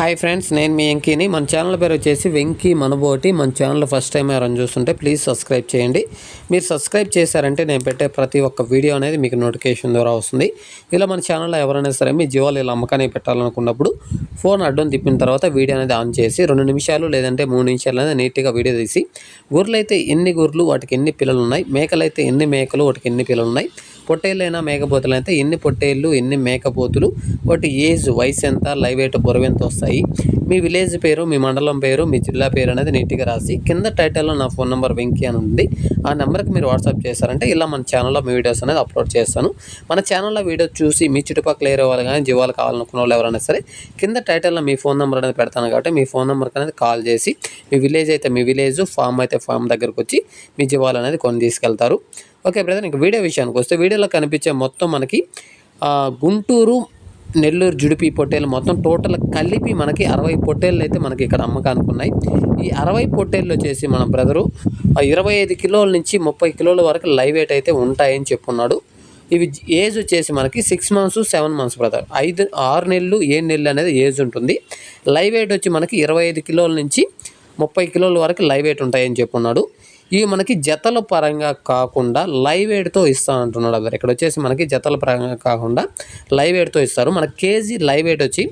Hi friends నేను మీ వెంకీని. మన channel పేరు వచ్చేసి వెంకీ మనబోటి. మన ఛానల్ ఫస్ట్ టైం ఎవరైనా చూస్తుంటే ప్లీజ్ సబ్స్క్రైబ్ చేయండి. మీరు సబ్స్క్రైబ్ చేశారంటే నేను పెట్టే ప్రతి ఒక్క వీడియో అనేది మీకు నోటిఫికేషన్ ద్వారా వస్తుంది. ఇలా మన ఛానల్లో ఎవరైనా సరే మీ జీవాలు ఇలా అమ్మకానికి పెట్టాలనుకున్నప్పుడు ఫోన్ అడ్డం తిప్పిన తర్వాత వీడియో అనేది ఆన్ చేసి రెండు నిమిషాలు లేదంటే మూడు నిమిషాలు అనేది నీట్గా వీడియో తీసి గుర్రెలు అయితే ఎన్ని గొర్రెలు వాటికి ఎన్ని పిల్లలు ఉన్నాయి మేకలు అయితే ఎన్ని మేకలు వాటికి ఎన్ని పిల్లలు ఉన్నాయి పొట్టేళ్ళైనా మేకపోతులు అయితే ఎన్ని పొట్టేళ్ళు ఎన్ని మేకపోతులు వాటి ఏజ్ వయసు ఎంత లైవ్ ఎయిట్ బురవ ఎంత వస్తాయి? మీ విలేజ్ పేరు మీ మండలం పేరు మీ జిల్లా పేరు అనేది నీట్గా రాసి కింద టైటిల్లో నా ఫోన్ నెంబర్ వెంకీ అని ఉంది. ఆ నెంబర్కి మీరు వాట్సాప్ చేశారంటే ఇలా మన ఛానల్లో మీ వీడియోస్ అనేది అప్లోడ్ చేస్తాను. మన ఛానల్లో వీడియో చూసి మీ చుట్టుపక్కల ఏరే వాళ్ళు కానీ జీవాలు కావాలనుకున్న వాళ్ళు ఎవరైనా సరే కింద టైటిల్లో మీ ఫోన్ నెంబర్ అనేది పెడతాను కాబట్టి మీ ఫోన్ నెంబర్కి అనేది కాల్ చేసి మీ విలేజ్ అయితే మీ విలేజ్ ఫామ్ అయితే ఫామ్ దగ్గరకు వచ్చి మీ జీవాలు అనేది కొని తీసుకెళ్తారు. ఓకే బ్రదర్ ఇంక వీడియో విషయానికి వస్తే వీడియోలో కనిపించే మొత్తం మనకి గుంటూరు నెల్లూరు జుడిపి పొట్టేలు మొత్తం టోటల్ కలిపి మనకి అరవై పొట్టేళ్ళు అయితే మనకి ఇక్కడ అమ్మకానికి ఉన్నాయి. ఈ అరవై పొట్టేళ్ళు వచ్చేసి మన బ్రదరు ఇరవై ఐదు కిలోల నుంచి ముప్పై కిలోల వరకు లైవ్ వెయిట్ అయితే ఉంటాయని చెప్పున్నాడు. ఇవి ఏజ్ వచ్చేసి మనకి six months seven months brother ఐదు ఆరు నెలలు ఏడు నెలలు అనేది ఏజ్ ఉంటుంది. లైవ్ వెయిట్ వచ్చి మనకి ఇరవై ఐదు కిలోల నుంచి ముప్పై కిలోల వరకు లైవ్ వెయిట్ ఉంటాయని చెప్పున్నాడు. ఇవి మనకి జతల పరంగా కాకుండా లైవ్ ఎయిడ్తో ఇస్తాను అంటున్నాడు అదే ఇక్కడ వచ్చేసి మనకి జతల పరంగా కాకుండా లైవ్ ఎయిడ్తో ఇస్తారు. మన కేజీ లైవ్ వెయిట్ వచ్చి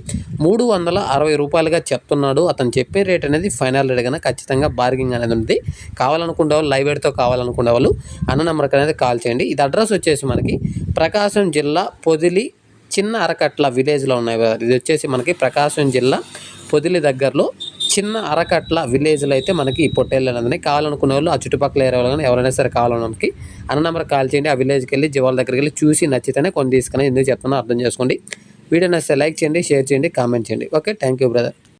మూడు వందల అరవై రూపాయలుగా చెప్తున్నాడు. అతను చెప్పే రేట్ అనేది ఫైనల్ రేట్ కన్నా ఖచ్చితంగా బార్గింగ్ అనేది ఉంది కావాలనుకునే వాళ్ళు లైవ్ ఎయిడ్తో కావాలనుకునే వాళ్ళు అన్న నెంబర్కి అనేది కాల్ చేయండి. ఇది అడ్రస్ వచ్చేసి మనకి ప్రకాశం జిల్లా పొదిలి చిన్న అరకట్ల విలేజ్లో ఉన్నాయి. ఇది వచ్చేసి మనకి ప్రకాశం జిల్లా పొదిలి దగ్గరలో చిన్న అరకట్ల విలేజ్లో అయితే మనకి ఈ పొట్టేళ్ళు అనేది కావాలనుకునే వాళ్ళు ఆ చుట్టుపక్కల ఏరియా వాళ్ళు కానీ ఎవరైనా సరే కావాలనుకి అన్న నెంబర్ కాల్ చేయండి. ఆ విలేజ్కి వెళ్ళి జీవాల దగ్గరికి వెళ్ళి చూసి నచ్చితేనే కొన్ని తీసుకుని ఎందుకు చెప్తున్నా అర్థం చేసుకోండి. వీడియో నచ్చితే లైక్ చేయండి షేర్ చేయండి కామెంట్ చేయండి. Okay thank you brother.